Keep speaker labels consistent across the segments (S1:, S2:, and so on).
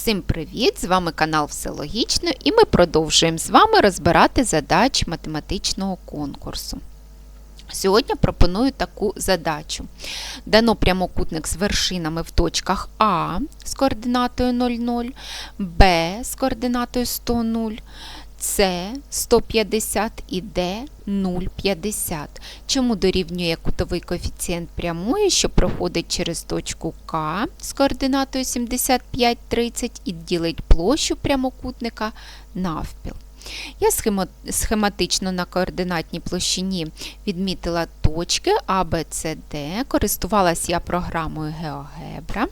S1: Всім привіт! З вами канал Все Логічно і ми продовжуємо з вами розбирати задачі математичного конкурсу. Сьогодні пропоную таку задачу. Дано прямокутник з вершинами в точках А з координатою 00, Б з координатою 100, 0, С 150 і Д 0,50. Чому дорівнює кутовий коефіцієнт прямої, що проходить через точку К з координатою 75, 30 і ділить площу прямокутника навпіл. Я схематично на координатній площині відмітила точки А, Б, С, Д. Користувалась я програмою GeoGebra.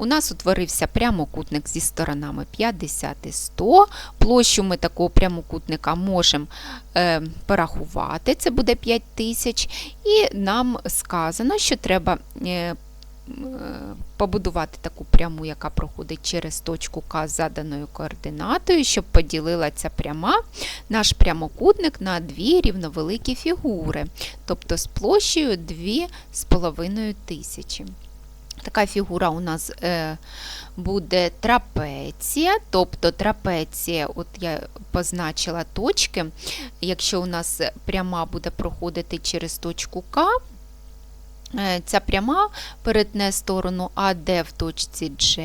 S1: У нас утворився прямокутник зі сторонами 50 і 100. Площу ми такого прямокутника можемо е, порахувати, це буде 5000. І нам сказано, що треба е, побудувати таку пряму, яка проходить через точку К з заданою координатою, щоб поділила ця пряма наш прямокутник на дві рівновеликі фігури, тобто з площею 2,5 тисячі. Така фігура у нас е, буде трапеція, тобто трапеція, от я позначила точки, якщо у нас пряма буде проходити через точку К, е, ця пряма перетне сторону АД в точці G,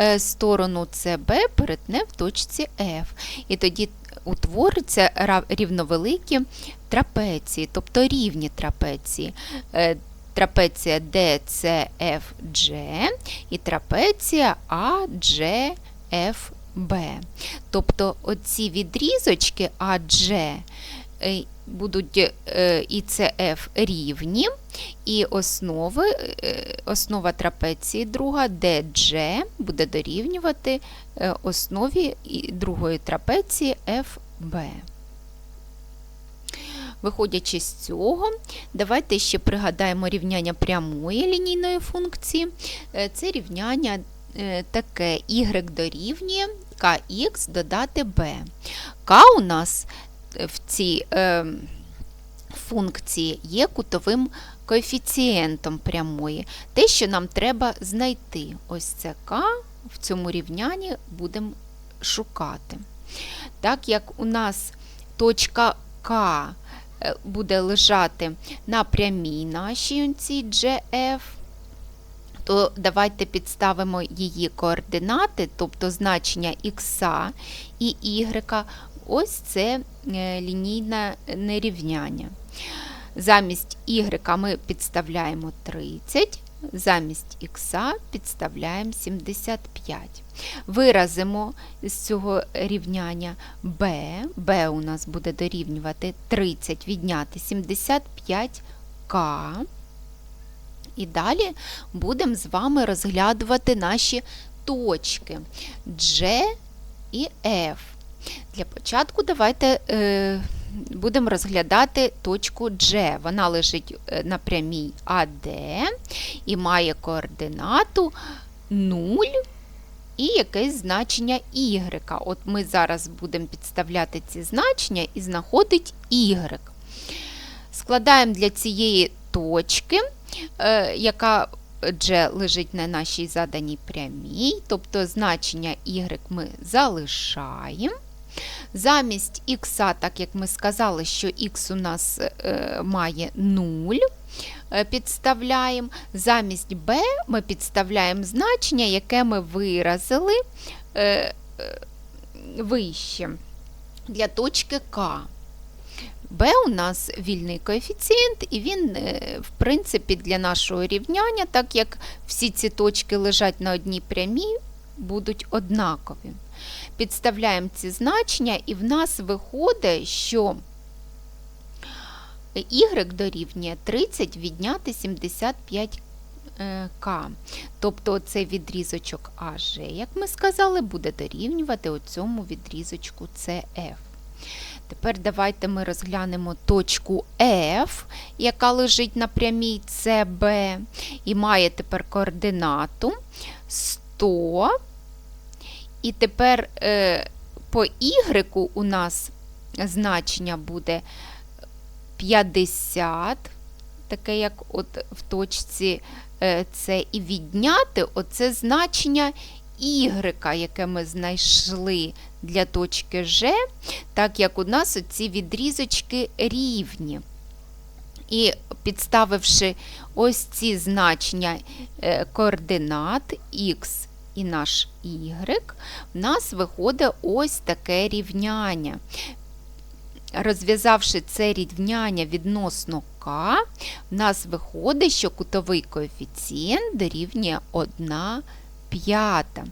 S1: е, сторону СБ перетне в точці F. І тоді утворюються ра- рівновеликі трапеції, тобто рівні трапеції. Трапеція DCFG і трапеція AGFB. Тобто оці відрізочки AG е, будуть е, і CF рівні, і основи, е, основа трапеції друга DG буде дорівнювати основі другої трапеції FB. Виходячи з цього, давайте ще пригадаємо рівняння прямої лінійної функції. Е, Це рівняння е, таке y дорівнює kx додати b. k у нас е, в цій функції є кутовим коефіцієнтом прямої. Те, що нам треба знайти. Ось це k в цьому рівнянні будемо шукати. Так як у нас точка К буде лежати на прямій нашій онці GF, то давайте підставимо її координати, тобто значення х і y. Ось це е, лінійне нерівняння. Замість y ми підставляємо 30, замість х підставляємо 75. Виразимо з цього рівняння b. b у нас буде дорівнювати 30 відняти 75k. І далі будемо з вами розглядувати наші точки G і F. Для початку давайте е, будемо розглядати точку G. Вона лежить е, на прямій AD і має координату 0 і якесь значення y. От ми зараз будемо підставляти ці значення і знаходить y. Складаємо для цієї точки, е, яка G лежить на нашій заданій прямій, тобто значення y ми залишаємо. Замість х, так як ми сказали, що х у нас е, має 0, е, підставляємо. Замість b ми підставляємо значення, яке ми виразили е, е, вище для точки К. b у нас вільний коефіцієнт, і він, е, в принципі, для нашого рівняння, так як всі ці точки лежать на одній прямій, будуть однакові. Підставляємо ці значення, і в нас виходить, що y дорівнює 30 відняти 75 к. Тобто цей відрізочок AG, як ми сказали, буде дорівнювати цьому відрізочку CF. Тепер давайте ми розглянемо точку F, яка лежить на прямій CB, і має тепер координату 100. І тепер е, по Y у нас значення буде 50, таке як от в точці е, С, і відняти оце значення y, яке ми знайшли для точки Ж, так як у нас ці відрізочки рівні. І підставивши ось ці значення е, координат Х і наш Y, в нас виходить ось таке рівняння. Розв'язавши це рівняння відносно К, в нас виходить, що кутовий коефіцієнт дорівнює 1 п'ята.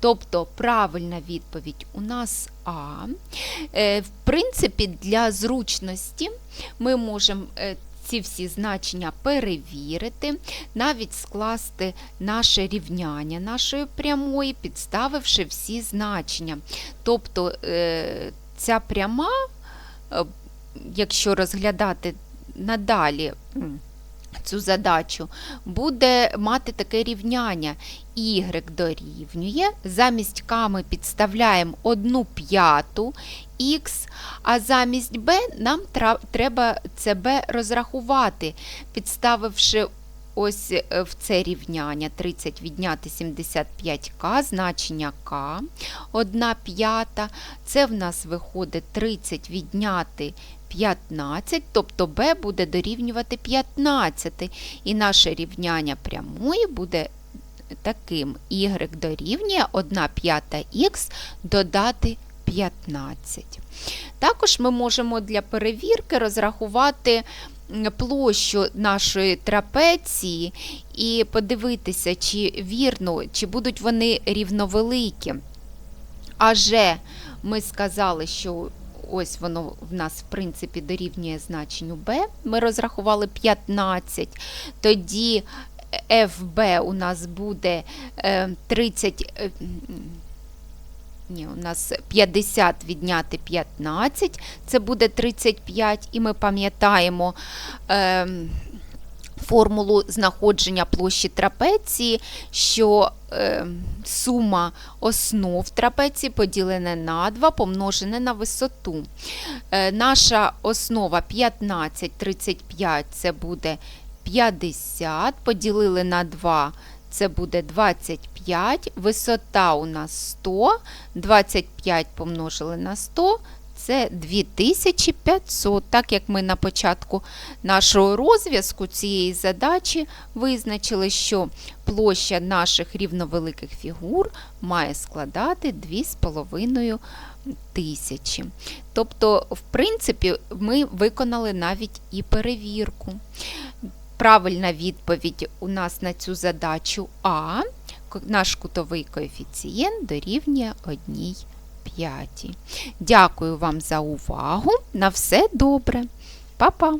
S1: Тобто правильна відповідь у нас А. Е, В принципі, для зручності ми можемо е, ці всі значення перевірити, навіть скласти наше рівняння нашої прямої, підставивши всі значення. Тобто е, ця пряма, якщо розглядати надалі цю задачу, буде мати таке рівняння. Y дорівнює, замість К ми підставляємо 1 п'яту х, а замість b нам треба це b розрахувати, підставивши ось е, в це рівняння 30 відняти 75к, значення k, 1 п'ята, це в нас виходить 30 відняти 15, тобто b буде дорівнювати 15, і наше рівняння прямої буде таким. y дорівнює 1 п'ята х додати 15. Також ми можемо для перевірки розрахувати площу нашої трапеції і подивитися, чи вірно, чи будуть вони рівновеликі. Аже ми сказали, що ось воно в нас, в принципі, дорівнює значенню b. Ми розрахували 15. Тоді FB у нас буде е, 30. Ні, у нас 50 відняти 15, це буде 35, і ми пам'ятаємо е, формулу знаходження площі трапеції, що е, сума основ трапеції поділена на 2 помножене на висоту. Е, наша основа 15, 35 це буде 50, поділили на 2, це буде 25, висота у нас 100, 25 помножили на 100, це 2500. Так як ми на початку нашого розв'язку цієї задачі визначили, що площа наших рівновеликих фігур має складати 2,5 тисячі. Тобто, в принципі, ми виконали навіть і перевірку. Правильна відповідь у нас на цю задачу А. Наш кутовий коефіцієнт дорівнює 1 п'ятій. Дякую вам за увагу. На все добре. Па-па!